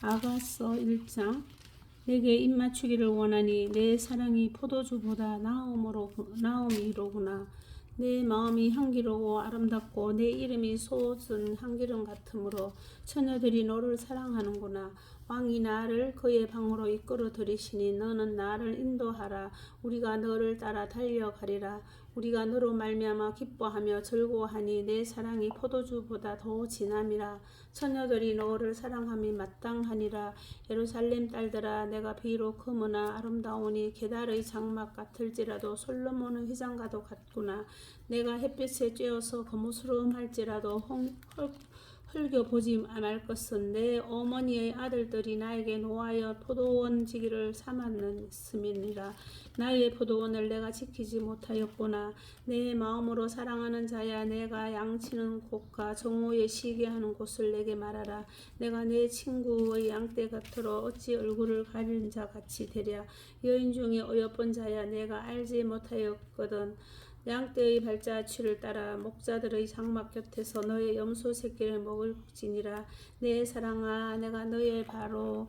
아가서 1장 내게 입맞추기를 원하니 내 사랑이 포도주보다 나음으로 나음이로구나. 내 마음이 향기로고 아름답고 내 이름이 솟은 향기름 같으므로 처녀들이 너를 사랑하는구나 왕이 나를 그의 방으로 이끌어 들이시니 너는 나를 인도하라. 우리가 너를 따라 달려가리라. 우리가 너로 말미암아 기뻐하며 즐거워하니 내 사랑이 포도주보다 더 진함이라. 처녀들이 너를 사랑함이 마땅하니라. 예루살렘 딸들아 내가 비록 금으나 아름다우니 게달의 장막 같을지라도 솔로몬의 휘장과도 같구나. 내가 햇빛에 쬐어서 거무스름할지라도 홍, 헐, 흘겨 보지 말 것은 내 어머니의 아들들이 나에게 노하여 포도원 지기를 삼았음이니라. 나의 포도원을 내가 지키지 못하였구나. 내 마음으로 사랑하는 자야 내가 양치는 곳과 정오에 쉬게 하는 곳을 내게 말하라. 내가 내 친구의 양떼 같으로 어찌 얼굴을 가린 자 같이 되랴. 여인 중에 어여쁜 자야 내가 알지 못하였거든 양떼의 발자취를 따라 목자들의 장막 곁에서 너의 염소 새끼를 먹을지니라. 내 사랑아 내가 너의 바로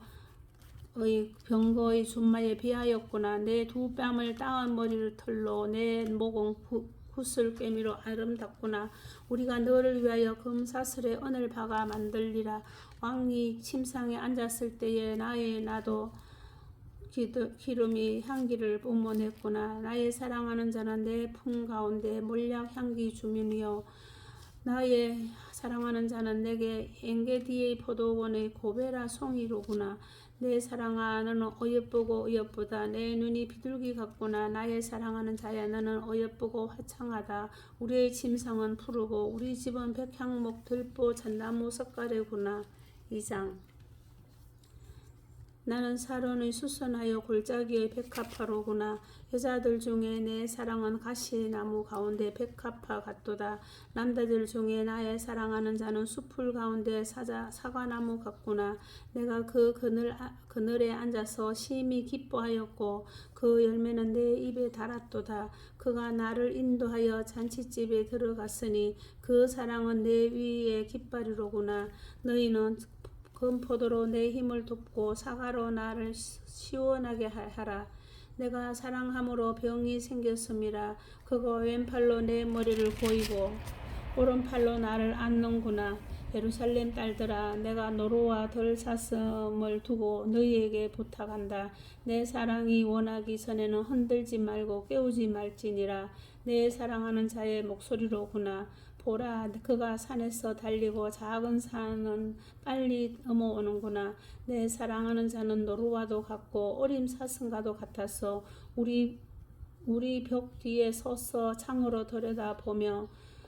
의 병거의 준마에 비하였구나. 내 두 뺨을 따은 머리를 털로 내 목은 구- 구슬 꿰미로 아름답구나. 우리가 너를 위하여 금사슬에 은을 박아 만들리라. 왕이 침상에 앉았을 때에 나의 나도 기름이 향기를 뿜어냈구나. 나의 사랑하는 자는 내 품 가운데 몰약 향기 주민이요. 나의 사랑하는 자는 내게 엔게디의 포도원의 고베라 송이로구나. 내 사랑아 너는 어여쁘고 어여쁘다. 내 눈이 비둘기 같구나. 나의 사랑하는 자야 너는 어여쁘고 화창하다. 우리의 침상은 푸르고 우리 집은 백향목 들보 잣나무 석가래구나. 2장 나는 사론의 수선하여 골짜기의 백합화로구나. 여자들 중에 내 사랑은 가시나무 가운데 백합화 같도다. 남자들 중에 나의 사랑하는 자는 숲풀 가운데 사자 사과나무 같구나. 내가 그 그늘 아- 그늘에 앉아서 심히 기뻐하였고 그 열매는 내 입에 달았도다. 그가 나를 인도하여 잔치집에 들어갔으니 그 사랑은 내 위에 깃발이로구나. 너희는 금포도로 내 힘을 돕고 사과로 나를 시- 시원하게 하- 하라. 내가 사랑함으로 병이 생겼음이라. 그가 왼팔로 내 머리를 고이고 오른팔로 나를 안는구나. 예루살렘 딸들아 내가 노루와 덜사슴을 두고 너희에게 부탁한다. 내 사랑이 원하기 전에는 흔들지 말고 깨우지 말지니라. 내 사랑하는 자의 목소리로구나. 보라 그가 산에서 달리고 작은 산은 빨리 넘어오는구나 내 사랑하는 자는 노루와도 같고 어림 사슴과도 같아서 우리 우리 벽 뒤에 서서 창으로 들여다보며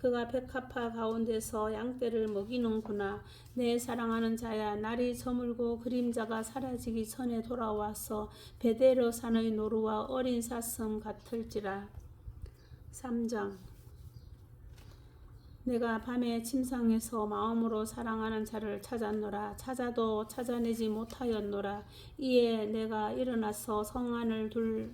그가 백합화 가운데서 양떼를 먹이는구나. 내 사랑하는 자야 날이 저물고 그림자가 사라지기 전에 돌아와서 베데로 산의 노루와 어린 사슴 같을지라. 3장. 내가 밤에 침상에서 마음으로 사랑하는 자를 찾았노라. 찾아도 찾아내지 못하였노라. 이에 내가 일어나서 성안을 둘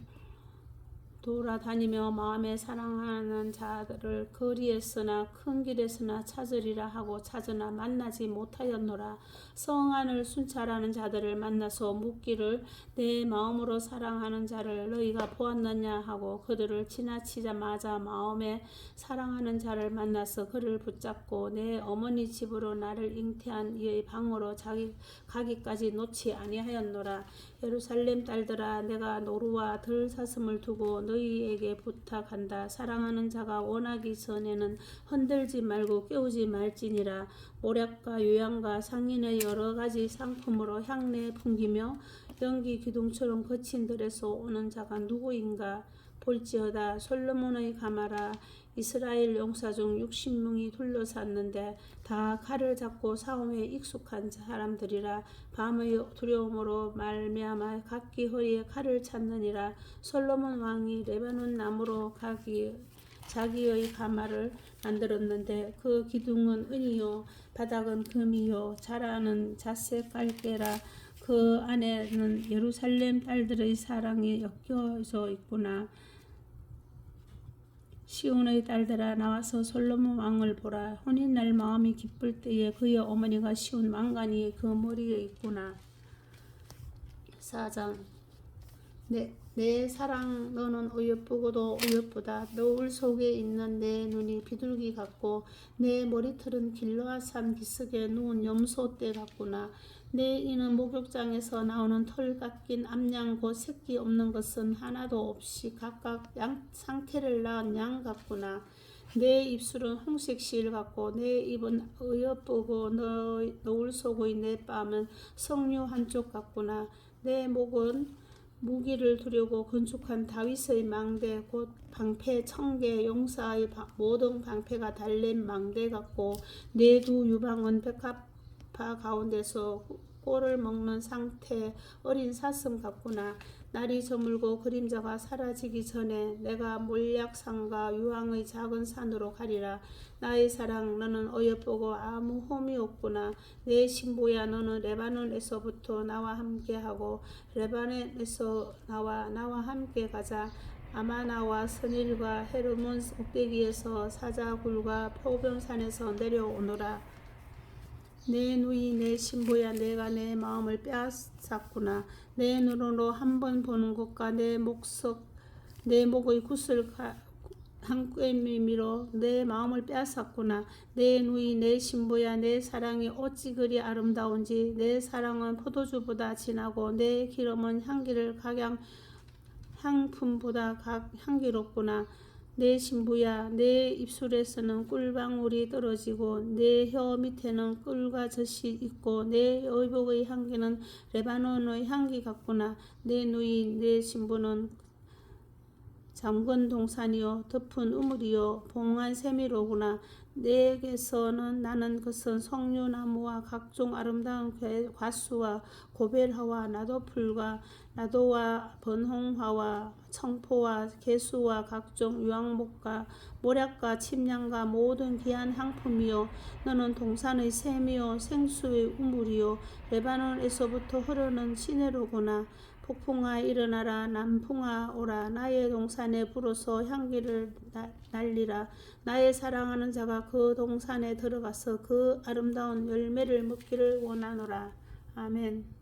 돌아다니며 마음에 사랑하는 자들을 거리에서나 큰 길에서나 찾으리라 하고 찾으나 만나지 못하였노라. 성안을 순찰하는 자들을 만나서 묻기를 내 마음으로 사랑하는 자를 너희가 보았느냐 하고 그들을 지나치자마자 마음에 사랑하는 자를 만나서 그를 붙잡고 내 어머니 집으로 나를 잉태한 이의 방으로 자기 가기까지 놓지 아니하였노라. 예루살렘 딸들아 내가 노루와 들사슴을 두고 너희 에게 부탁한다. 사랑하는 자가 원하기 전에는 흔들지 말고 깨우지 말지니라. 모략과 요양과 상인의 여러 가지 상품으로 향내 풍기며 연기 기둥처럼 거친 들에서 오는 자가 누구인가? 볼지어다 솔로몬의 가마라 이스라엘 용사 중 60명이 둘러쌌는데 다 칼을 잡고 싸움에 익숙한 사람들이라 밤의 두려움으로 말미암아 각기 허리에 칼을 찾느니라 솔로몬 왕이 레바논 나무로 각기 자기의 가마를 만들었는데 그 기둥은 은이요 바닥은 금이요 자라는 자색 깔개라 그 안에는 예루살렘 딸들의 사랑이 엮여져 있구나. 시온의 딸들아 나와서 솔로몬 왕을 보라. 혼인 날 마음이 기쁠 때에 그의 어머니가 시온 왕관이 그 머리에 있구나. 4장 내, 내 사랑 너는 어여쁘고도 어여쁘다. 노을 속에 있는 내 눈이 비둘기 같고 내 머리털은 길러앗산 비석에 누운 염소떼 같구나. 내 이는 목욕장에서 나오는 털 깎인 암양 곧 새끼 없는 것은 하나도 없이 각각 양, 상태를 낳은 양 같구나. 내 입술은 홍색 실 같고 내 입은 어여쁘고 너, 노을 속의 내 뺨은 석류 한쪽 같구나. 내 목은 무기를 두려고 건축한 다윗의 망대 곧 방패 청개 용사의 바- 모든 방패가 달린 망대 같고 내두 유방은 백합화 가운데서 꼴을 먹는 상태 어린 사슴 같구나. 날이 저물고 그림자가 사라지기 전에 내가 몰약산과 유황의 작은 산으로 가리라. 나의 사랑 너는 어여쁘고 아무 홈이 없구나. 내 신부야 너는 레바논에서부터 나와 함께하고 레바논에서 나와 나와 함께 가자. 아마나와 선일과 헤르몬 꼭대기에서 사자굴과 표변산에서 내려오노라 내 누이 내 신부야 내가 내 마음을 빼앗았구나 내 눈으로 한 번 보는 것과 내 목석 내 목의 가- 한 꿰미미로 내 마음을 빼앗았구나 내 누이 내 신부야 내 사랑이 어찌 그리 아름다운지 내 사랑은 포도주보다 진하고 내 기름은 향기를 각양 향품보다 각 향기롭구나. 내 신부야, 내 입술에서는 꿀방울이 떨어지고 내 혀 밑에는 꿀과 젖이 있고 내 의복의 향기는 레바논의 향기 같구나. 내 누이, 내 신부는 잠근 동산이요 덮은 우물이요 봉한 세미로구나 내게서는 나는 것은 석류나무와 각종 아름다운 괴- 과수와 고벨화와 나도풀과 나도와 번홍화와 청포와 개수와 각종 유황목과 모략과 침량과 모든 귀한 향품이요. 너는 동산의 샘이요 생수의 우물이요. 레바논에서부터 흐르는 시내로구나. 폭풍아 일어나라. 남풍아 오라. 나의 동산에 불어서 향기를 나- 날리라. 나의 사랑하는 자가 그 동산에 들어가서 그 아름다운 열매를 먹기를 원하노라. 아멘